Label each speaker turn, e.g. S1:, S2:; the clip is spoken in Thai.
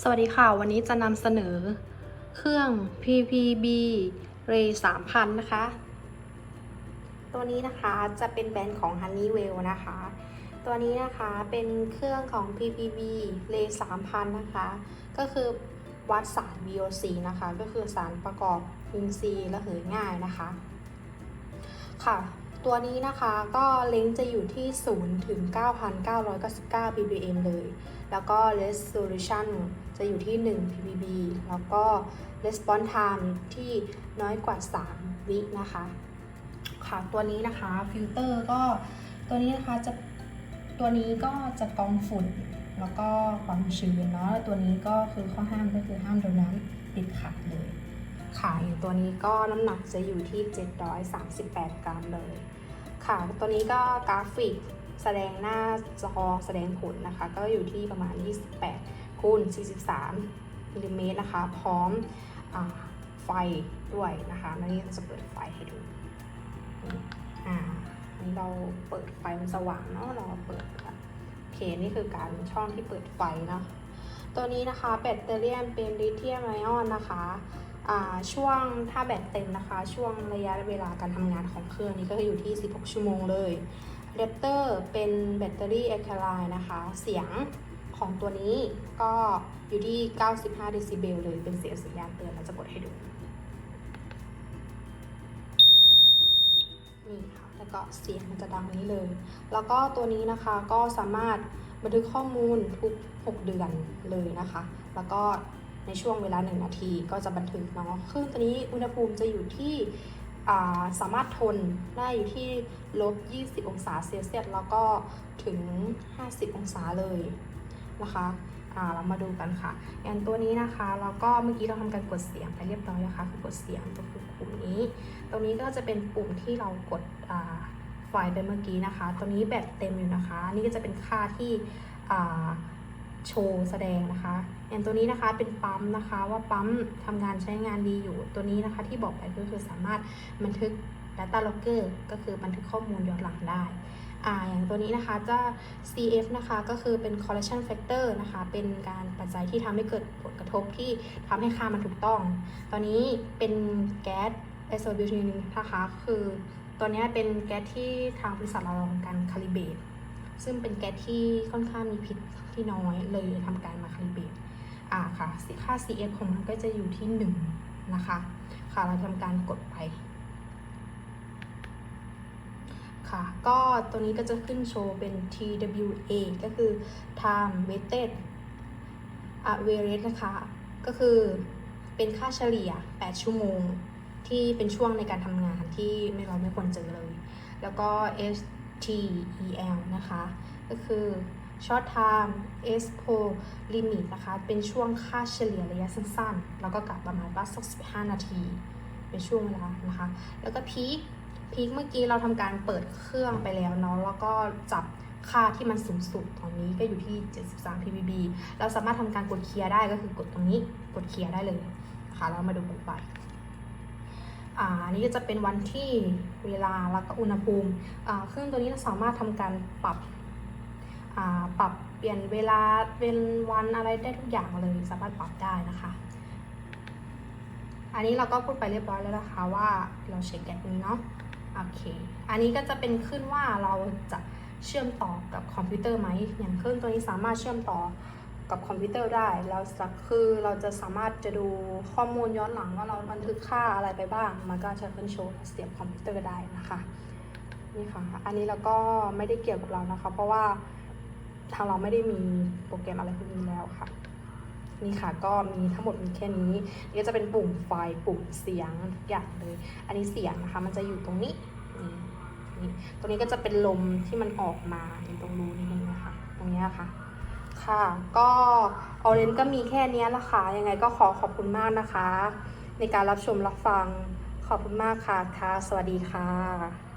S1: สวัสดีค่ะ วันนี้จะนำเสนอเครื่อง PPB Ray 3000 นะคะ ตัวนี้นะคะจะเป็นแบรนด์ของ Honeywell นะคะ ตัวนี้นะคะเป็นเครื่องของ PPB Ray 3000 นะคะ ก็คือวัดสาร VOC นะคะ ก็คือสารประกอบอินทรีย์ระเหยง่ายนะคะ ค่ะ ตัวนี้นะคะก็เลนส์จะอยู่ที่ 0 ถึง 9,999 ppm เลย แล้วก็ resolution จะอยู่ที่ 1 ppb แล้วก็ response time ที่น้อยกว่า 3 วินะคะ ค่ะ ตัวนี้นะคะฟิลเตอร์ก็ตัวนี้นะคะจะตัวนี้ก็จะกรองฝุ่น แล้วก็ความชื้นเนาะตัวนี้ก็คือข้อห้ามก็คือห้ามโดนน้ำติดขัดเลย ค่ะอย่างตัวนี้ก็น้ำหนักจะอยู่ที่ 738 กรัมเลย ค่ะ ตัวนี้ก็กราฟิกแสดงหน้าจอแสดงผลนะคะ ก็อยู่ที่ประมาณ 28คูณ43มิลลิเมตรนะคะ พร้อมอไฟด้วยนะคะแล้วนี่จะเปิดไฟให้ดูอ่านี่เราเปิดไฟมันสว่างเนาะเราเปิดโอเคนี่คือการช่องที่เปิดไฟเนาะตัวนี้นะคะแบตเตอรี่เป็นลิเธียมไอออนนะคะ ช่วงถ้าแบตเต็มนะคะ ช่วงระยะเวลาการทำงานของเครื่องนี้ก็อยู่ที่ 16 ชั่วโมงเลยเ a ปเตอร์เป็นแบตเตอรี่แอลคาไลน์นะคะ เสียงของตัวนี้ก็อยู่ที่ 95 เดซิเบลเลย เป็นเสียงสัญญาณเตือนเราจะกดให้ดู นี่ค่ะ แล้วก็เสียงมันจะดังนี้เลย แล้วก็ตัวนี้นะคะก็สามารถบันทึกข้อมูลทุก 6 เดือนเลยนะคะ แล้วก็ ในช่วงเวลา 1 นาทีก็จะบันทึกเนาะเครื่องตัวนี้อุณหภูมิจะอยู่ที่าสามารถทนได้อยู่ที่ลบ 20 องศาเซลเซียส แล้วก็ถึง 50 องศาเลยนะคะเรามาดูกันค่ะอย่างตัวนี้นะคะแล้วก็เมื่อกี้เราทำการกดเสียงไปเรียบร้อยนะคะคือกดเสียงตรงปุ่มนี้ ตรงนี้ก็จะเป็นปุ่มที่เรากดไฟไปเมื่อกี้นะคะ ตัวนี้แบตเต็มอยู่นะคะ นี่ก็จะเป็นค่าที่ โชว์แสดงนะคะอย่างตัวนี้นะคะเป็นปั๊มนะคะว่าปั๊มทำงานใช้งานดีอยู่ตัวนี้นะคะที่บอกไปก็คือสามารถบันทึก Data Logger ก็คือบันทึกข้อมูลย้อนหลังได้อ่าอย่างตัวนี้นะคะจะ CF นะคะก็คือเป็น correlation factor นะคะ เป็นการปัจจัยที่ทำให้เกิดผลกระทบที่ทำให้ค่ามันถูกต้อง ตอนนี้เป็นแก๊สไอโซบิวทินนะคะคือตัวนี้เป็นแก๊สที่ทางบริษัทเราทำการคาลิเบต ซึ่งเป็นแก๊สที่ค่อนข้างมีพิษที่น้อยเลยทำการมาคาลิเบตอ่าค่ะค่า CF ของมันก็จะอยู่ที่ 1 นะคะ ค่ะเราทำการกดไป ค่ะก็ตัวนี้ก็จะขึ้นโชว์เป็น TWA ก็คือ time weighted average นะคะ ก็คือเป็นค่าเฉลี่ย 8 ชั่วโมง ที่เป็นช่วงในการทำงานที่ไม่เราไม่ควรเจอเลย แล้วก็ S T.E.L. นะคะ ก็คือ short time expo limit นะคะ เป็นช่วงค่าเฉลี่ยระยะสั้นๆ แล้วก็กลับประมาณว่าสัก15 นาที เป็นช่วงเวลานะคะ แล้วก็ peak peak เมื่อกี้เราทำการเปิดเครื่องไปแล้วเนาะ แล้วก็จับค่าที่มันสูงสุดตอนนี้ก็อยู่ที่ 73 ppb เราสามารถทำการกดเคลียร์ได้ก็คือกดตรงนี้ กดเคลียร์ได้เลยนะคะแล้วมาดูกันไป อันนี้จะเป็นวันที่เวลาแล้วก็อุณหภูมิเครื่องตัวนี้เราสามารถทำการปรับปรับเปลี่ยนเวลาเป็นวันอะไรได้ทุกอย่างเลยสามารถปรับได้นะคะ อันนี้เราก็พูดไปเรียบร้อยแล้วนะคะว่าเราเช็คแกตนี้เนาะโอเค อันนี้ก็จะเป็นขึ้นว่าเราจะเชื่อมต่อกับคอมพิวเตอร์ไหมอย่างเครื่องตัวนี้สามารถเชื่อมต่อ กับคอมพิวเตอร์ได้แล้วคือเราจะสามารถจะดูข้อมูลย้อนหลังว่าเราบันทึกค่าอะไรไปบ้าง มันก็จะขึ้นโชว์เสียบคอมพิวเตอร์ได้นะคะนี่ค่ะ อันนี้เราก็ไม่ได้เกี่ยวกับเรานะคะ เพราะว่าทางเราไม่ได้มีโปรแกรมอะไรพวกนี้แล้วค่ะนี่ค่ะก็มีทั้งหมดมีแค่นี้นี่ก็จะเป็นปุ่มไฟปุ่มเสียงทุกอย่างเลย อันนี้เสียงนะคะ มันจะอยู่ตรงนี้นี่ตรงนี้ก็จะเป็นลมที่มันออกมาตรงรูนิดนึงนะคะ ตรงนี้ค่ะ ค่ะ ก็ออเรนก็มีแค่นี้ละค่ะ ยังไงก็ขอขอบคุณมากนะคะ ในการรับชมรับฟัง ขอบคุณมากค่ะค่ะ สวัสดีค่ะ